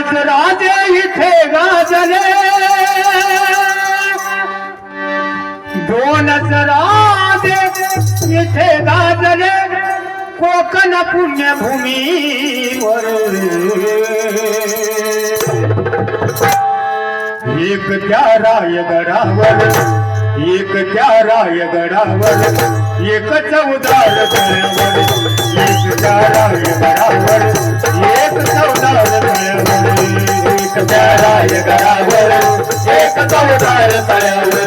दोनच इथे गाजले. दोनच राजे इथे गाजले. कोकण पुण्यभूमीवर एक त्या रायगडावर एक चारा ये गड़ावर एक चौदार गड़ावर एक चारा ये गड़ावर एक चौदार गड़ावर एक चारा ये एक चौदार गड़ावर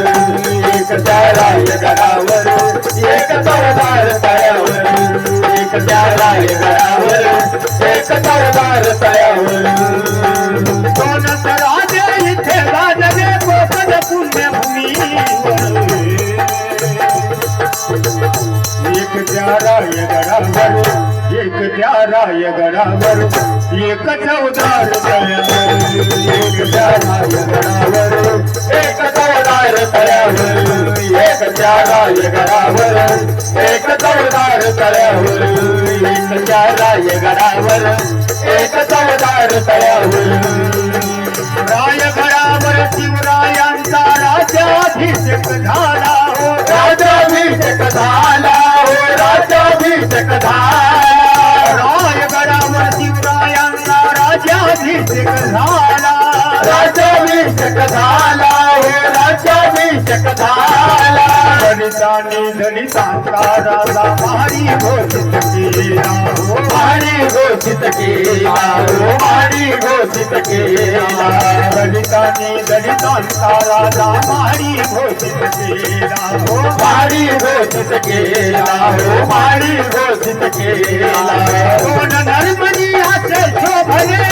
रायगडावर एक चौदार तळ्यावर एक त्या रायगडावर एक चौदार तळ्यावर एक त्या रायगडावर एक चौदार तळ्यावर एक त्या रायगडावर एक चौदार तळ्यावर रायगडावर शिवरायांचा राजाभिषेक झाला झाला राजाभिषेक झाला हो राजाभिषेक झाला दलितांनी दलितांचा राजा भारी घोषित केला भारी घोषित केला भारी घोषित केला दलितांचा राजा भारी घोषित केला भारी घोषित केला भारी घोषित केला कोण नर्मदी असे शोभले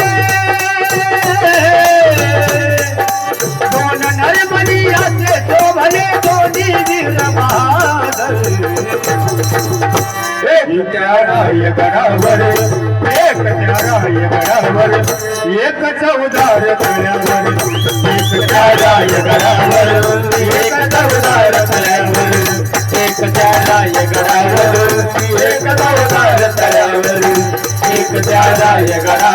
प्यारा एक प्यारा ये एक चौदार एक प्यारा एक चौदार एक प्यारा एक चौदार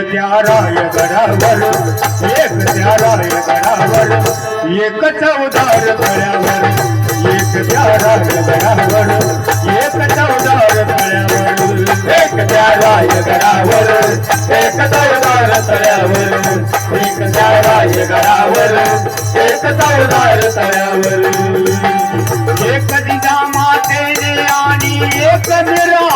एक त्या एक त्याराय गडावर एक चौदार तळ्यावर एक त्याराय गडावर एक चौदार तळ्यावर एक त्याराय गडावर एक चौदार तळ्यावर एक त्याराय गडावर एक चौदार तळ्यावर एक दिना मातेने आणि एक निरा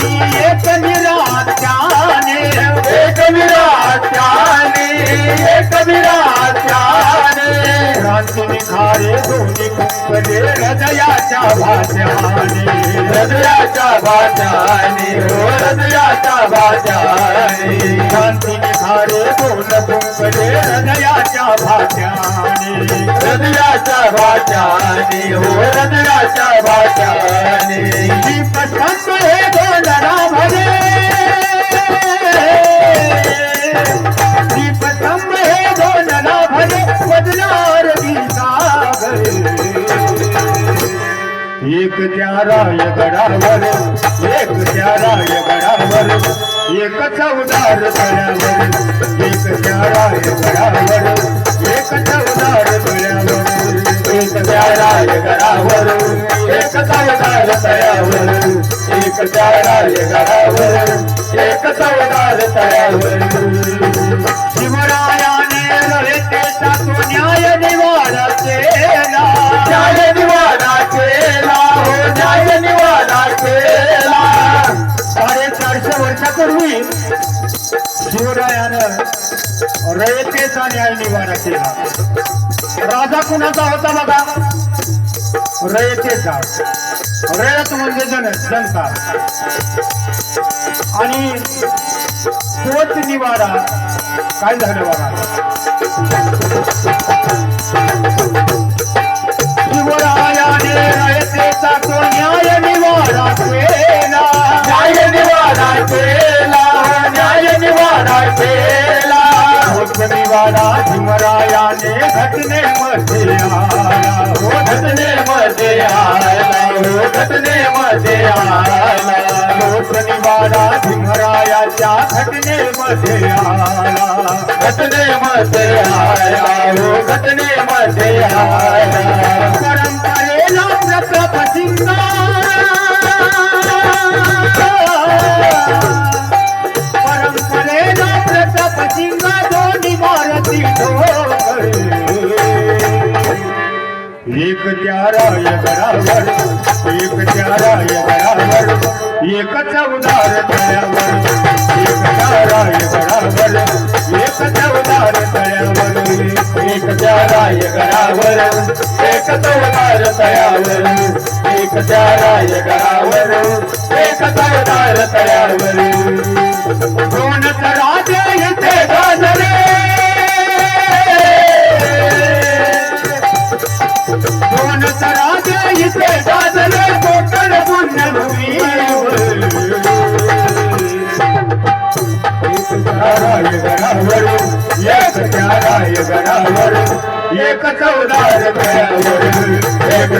एक विराट्याने एक विराट्याने एक विराट्याने क्रांती निखारे दोन्ही कुंपले हृदयाच्या भाषाने हृदयाच्या हो हृदयाच्या भाषाने क्रांती निखारे दोन कुंपले हृदयाच्या भाषाने हृदयाच्या भाषाने हो हृदयाच्या भाषाने दीप संत हे दोन एक त्या एक चौदार तळ्यावर एक त्या रायगडावर एक चौदार तळ्यावर एक त्याराय गडावर एक चवदार तयावर एक त्याराय गडावर एक शिवरायाने न्याय निवाडा केला. साडेचारशे शिवरायानं रयतेचा न्याय निवारा केला. राजा कुणाचा होता बघा? रयतेचा. रयत म्हणजे जन जनता. आणि तोच निवारा काय झालं बघा? शिवरायाने रयतेचा तो न्याय निवाडा घटनेमध्ये आला. शिवरायाच्या घटनेमध्ये आला. घटनेमध्ये आला. हो घटनेमध्ये आला. परंपरेला मारती एक गडावर एक चौदार तळ्यावर एक त्याराय गडावर एक चौदार तळ्यावर एक गडावर तळ्यावर एक गडावर एक चाराय एक चौदार एक